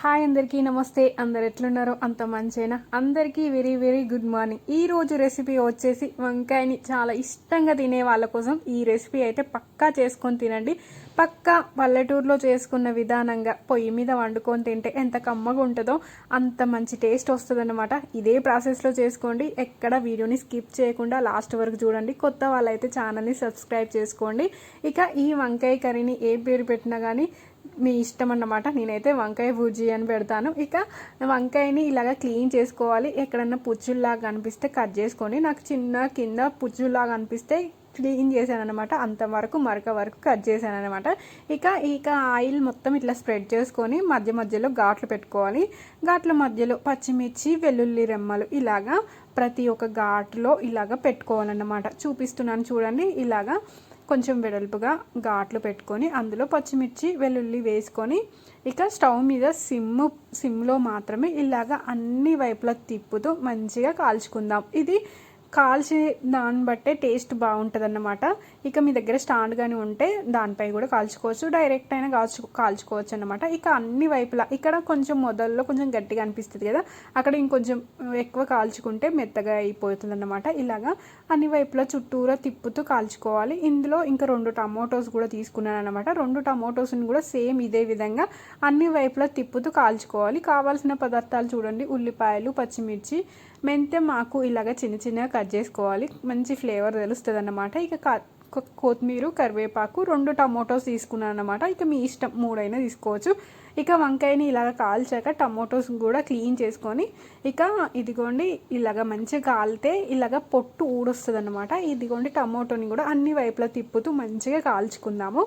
Hi అందరికీ నమస్తే. అందరు ఎట్లున్నారో? అంత మంచేనా? అందరికీ వెరీ వెరీ గుడ్ మార్నింగ్. ఈ రోజు రెసిపీ వచ్చేసి వంకాయని చాలా ఇష్టంగా తినే వాళ్ళ కోసం ఈ రెసిపీ అయితే పక్కా చేసుకొని తినండి. పక్కా పల్లెటూరులో చేసుకున్న విధానంగా పొయ్యి మీద వండుకొని తింటే ఎంత కమ్మగా ఉంటుందో అంత మంచి టేస్ట్ వస్తుందన్నమాట. ఇదే ప్రాసెస్లో చేసుకోండి. ఎక్కడ వీడియోని స్కిప్ చేయకుండా లాస్ట్ వరకు చూడండి. కొత్త వాళ్ళైతే ఛానల్ని సబ్స్క్రైబ్ చేసుకోండి. ఇక ఈ వంకాయ కర్రీని ఏ పేరు పెట్టినా కానీ మీ ఇష్టం అన్నమాట. నేనైతే వంకాయ బుజ్జి అని పెడతాను. ఇక వంకాయని ఇలాగ క్లీన్ చేసుకోవాలి. ఎక్కడన్నా పుచ్చుల్లాగా అనిపిస్తే కట్ చేసుకొని నాకు చిన్న కింద పుచ్చుల్లాగా అనిపిస్తే క్లీన్ చేశాను అనమాట అంతవరకు మరక వరకు కట్ చేశాను అనమాట ఇక ఇక ఆయిల్ మొత్తం ఇట్లా స్ప్రెడ్ చేసుకొని మధ్య మధ్యలో ఘాట్లు పెట్టుకోవాలి. ఘాట్ల మధ్యలో పచ్చిమిర్చి వెల్లుల్లి రెమ్మలు ఇలాగా ప్రతి ఒక్క ఘాట్లో ఇలాగ పెట్టుకోవాలన్నమాట. చూపిస్తున్నాను చూడండి. ఇలాగా కొంచెం వెడల్పుగా ఘాట్లు పెట్టుకొని అందులో పచ్చిమిర్చి వెల్లుల్లి వేసుకొని ఇక స్టవ్ మీద సిమ్ సిమ్లో మాత్రమే ఇలాగ అన్ని వైపులా తిప్పుతూ మంచిగా కాల్చుకుందాం. ఇది కాల్చే దాన్ని బట్టే టేస్ట్ బాగుంటుంది అన్నమాట ఇక మీ దగ్గర స్టాండ్ కానీ ఉంటే దానిపై కూడా కాల్చుకోవచ్చు. డైరెక్ట్ అయినా కాల్చు కాల్చుకోవచ్చు అనమాట ఇక అన్ని వైపులా ఇక్కడ కొంచెం మొదల్లో కొంచెం గట్టిగా అనిపిస్తుంది కదా అక్కడ ఇంకొంచెం ఎక్కువ కాల్చుకుంటే మెత్తగా అయిపోతుంది అనమాట ఇలాగా అన్ని వైపులా చుట్టూరా తిప్పుతూ కాల్చుకోవాలి. ఇందులో ఇంకా రెండు టమోటోస్ కూడా తీసుకున్నాను అనమాట రెండు టమోటోస్ని కూడా సేమ్ ఇదే విధంగా అన్ని వైపులా తిప్పుతూ కాల్చుకోవాలి. కావాల్సిన పదార్థాలు చూడండి. ఉల్లిపాయలు పచ్చిమిర్చి మెంతెం మాకు ఇలాగ చిన్న చిన్న కట్ చేసుకోవాలి. మంచి ఫ్లేవర్ తెలుస్తుంది అన్నమాట ఇక కొత్తిమీర కరివేపాకు రెండు టమోటోస్ తీసుకున్నాను అనమాట ఇక మీ ఇష్టం మూడైనా తీసుకోవచ్చు. ఇక వంకాయని ఇలాగ కాల్చాక టమోటోస్ కూడా క్లీన్ చేసుకొని ఇక ఇదిగోండి ఇలాగ మంచిగా కాలితే ఇలాగ పొట్టు ఊడొస్తుంది అనమాట ఇదిగోండి టమోటోని కూడా అన్ని వైపులా తిప్పుతూ మంచిగా కాల్చుకుందాము.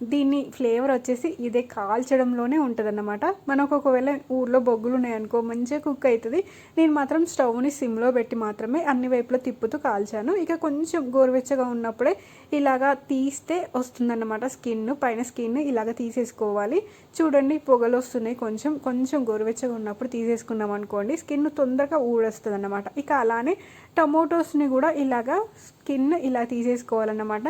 దీన్ని ఫ్లేవర్ వచ్చేసి ఇదే కాల్చడంలోనే ఉంటుంది అన్నమాట మనకు ఒకవేళ ఊర్లో బొగ్గులు ఉన్నాయనుకో మంచిగా కుక్ అవుతుంది నేను మాత్రం స్టవ్ని సిమ్లో పెట్టి మాత్రమే అన్ని వైపులో తిప్పుతూ కాల్చాను. ఇక కొంచెం గోరువెచ్చగా ఉన్నప్పుడే ఇలాగా తీస్తే వస్తుందన్నమాట స్కిన్ పైన స్కిన్ ఇలాగ తీసేసుకోవాలి. చూడండి పొగలు వస్తున్నాయి కొంచెం. కొంచెం గోరువెచ్చగా ఉన్నప్పుడు తీసేసుకున్నాం అనుకోండి స్కిన్ తొందరగా ఊడొస్తుంది అన్నమాట ఇక అలానే టమోటోస్ని కూడా ఇలాగా స్కిన్ ఇలా తీసేసుకోవాలన్నమాట.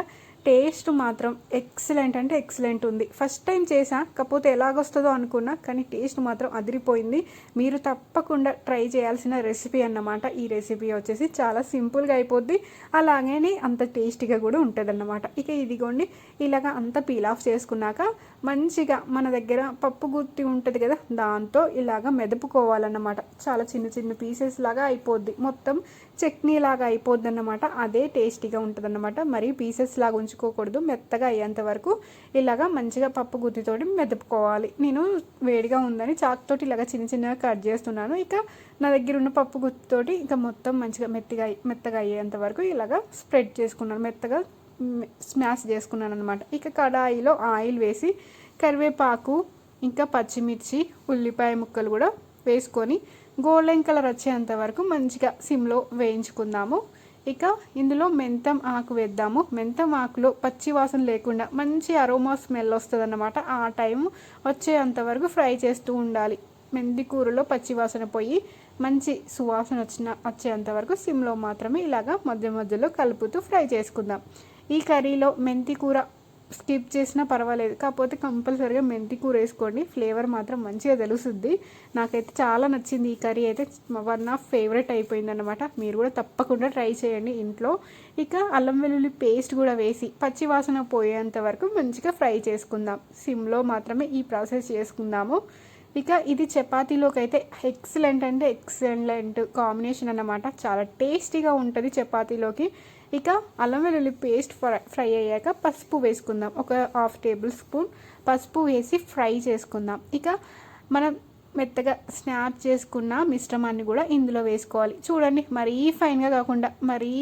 టేస్ట్ మాత్రం ఎక్సలెంట్ అంటే ఎక్సలెంట్ ఉంది. ఫస్ట్ టైం చేసా కాకపోతే ఎలాగొస్తుందో అనుకున్నా కానీ టేస్ట్ మాత్రం అదిరిపోయింది. మీరు తప్పకుండా ట్రై చేయాల్సిన రెసిపీ అన్నమాట. ఈ రెసిపీ వచ్చేసి చాలా సింపుల్గా అయిపోద్ది. అలాగే అంత టేస్టీగా కూడా ఉంటుంది అన్నమాట ఇక ఇదిగోండి ఇలాగ అంత పీల్ ఆఫ్ చేసుకున్నాక మంచిగా మన దగ్గర పప్పు గుత్తి ఉంటుంది కదా దాంతో ఇలాగ మెదుపుకోవాలన్నమాట. చాలా చిన్న చిన్న పీసెస్ లాగా అయిపోద్ది. మొత్తం చట్నీ లాగా అయిపోద్ది అన్నమాట అదే టేస్టీగా ఉంటుంది అన్నమాట మరి పీసెస్ లాగా ఉంచుకోకూడదు మెత్తగా అయ్యేంత వరకు ఇలాగా మంచిగా పప్పు గుత్తితోటి మెదుపుకోవాలి. నేను వేడిగా ఉందని చాక్తోటి ఇలాగ చిన్న చిన్నగా కట్ చేస్తున్నాను. ఇక నా దగ్గర ఉన్న పప్పు గుత్తితోటి ఇంకా మొత్తం మంచిగా మెత్తగా మెత్తగా అయ్యేంత వరకు ఇలాగా స్ప్రెడ్ చేసుకున్నాను. మెత్తగా స్మాష్ చేసుకున్నాను అనమాట ఇక కడాయిలో ఆయిల్ వేసి కరివేపాకు ఇంకా పచ్చిమిర్చి ఉల్లిపాయ ముక్కలు కూడా వేసుకొని గోల్డెన్ కలర్ వచ్చేంత వరకు మంచిగా సిమ్లో వేయించుకుందాము. ఇక ఇందులో మెంతం ఆకు వేద్దాము. మెంతం ఆకులో పచ్చి వాసన లేకుండా మంచి అరోమా స్మెల్ వస్తుంది అన్నమాట ఆ టైం వచ్చేంత వరకు ఫ్రై చేస్తూ ఉండాలి. మెంతి కూరలో పచ్చి వాసన పోయి మంచి సువాసన వచ్చిన వచ్చేంత వరకు సిమ్లో మాత్రమే ఇలాగా మధ్య మధ్యలో కలుపుతూ ఫ్రై చేసుకుందాం. ఈ కర్రీలో మెంతి కూర స్కిప్ చేసినా పర్వాలేదు. కాకపోతే కంపల్సరీగా మెంతి కూర వేసుకోండి. ఫ్లేవర్ మాత్రం మంచిగా తెలుస్తుంది నాకైతే చాలా నచ్చింది ఈ కర్రీ. అయితే వన్ ఆఫ్ ఫేవరెట్ అయిపోయింది అనమాట మీరు కూడా తప్పకుండా ట్రై చేయండి ఇంట్లో. ఇక అల్లం వెల్లుల్లి పేస్ట్ కూడా వేసి పచ్చి వాసన పోయేంత వరకు మంచిగా ఫ్రై చేసుకుందాం. సిమ్లో మాత్రమే ఈ ప్రాసెస్ చేసుకుందాము. ఇక ఇది చపాతీలోకి అయితే ఎక్సలెంట్ అంటే ఎక్సలెంట్ కాంబినేషన్ అన్నమాట. చాలా టేస్టీగా ఉంటుంది చపాతీలోకి. ఇక అల్లం వెల్లుల్లి పేస్ట్ ఫ్రై ఫ్రై అయ్యాక పసుపు వేసుకుందాం. ఒక హాఫ్ టేబుల్ స్పూన్ పసుపు వేసి ఫ్రై చేసుకుందాం. ఇక మనం మెత్తగా స్నాప్ చేసుకున్న మిశ్రమాన్ని కూడా ఇందులో వేసుకోవాలి. చూడండి మరీ ఫైన్గా కాకుండా మరీ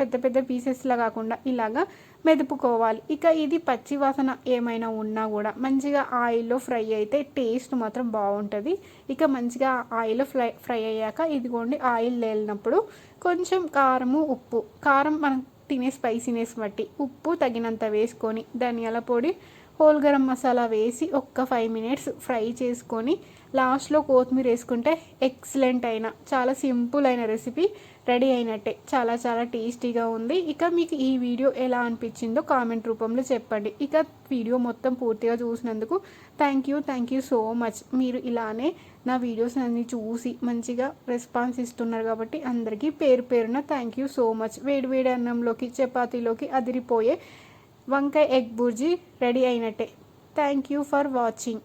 పెద్ద పెద్ద పీసెస్లా కాకుండా ఇలాగా మెదుపుకోవాలి. ఇక ఇది పచ్చి వాసన ఏమైనా ఉన్నా కూడా మంచిగా ఆయిల్లో ఫ్రై అయితే టేస్ట్ మాత్రం బాగుంటుంది. ఇక మంచిగా ఆయిల్లో ఫ్రై ఫ్రై అయ్యాక ఇదిగోండి ఆయిల్ లేనప్పుడు కొంచెం కారము ఉప్పు. కారం మనం తినే స్పైసీనెస్ బట్టి ఉప్పు తగినంత వేసుకొని ధనియాల పొడి హోల్ గరం మసాలా వేసి ఒక్క ఫైవ్ మినిట్స్ ఫ్రై చేసుకొని లాస్ట్లో కొత్తిమీర వేసుకుంటే ఎక్సలెంట్ అయిన చాలా సింపుల్ అయిన రెసిపీ. రెడీ అయినట్టే. చాలా చాలా టేస్టీగా ఉంది. ఇక మీకు ఈ వీడియో ఎలా అనిపించిందో కామెంట్ రూపంలో చెప్పండి. ఇక వీడియో మొత్తం పూర్తిగా చూసినందుకు thank you thank you so much. మీరు ఇలానే నా వీడియోస్ అన్ని చూసి మంచిగా రెస్పాన్స్ ఇస్తున్నారు కాబట్టి అందరికీ పేరు పేరున థ్యాంక్ యూ సో మచ్. వేడి వేడి అన్నంలోకి చపాతీలోకి అదిరిపోయే వంకాయ ఎగ్ బుర్జీ రెడీ అయినట్టే. Thank you for watching.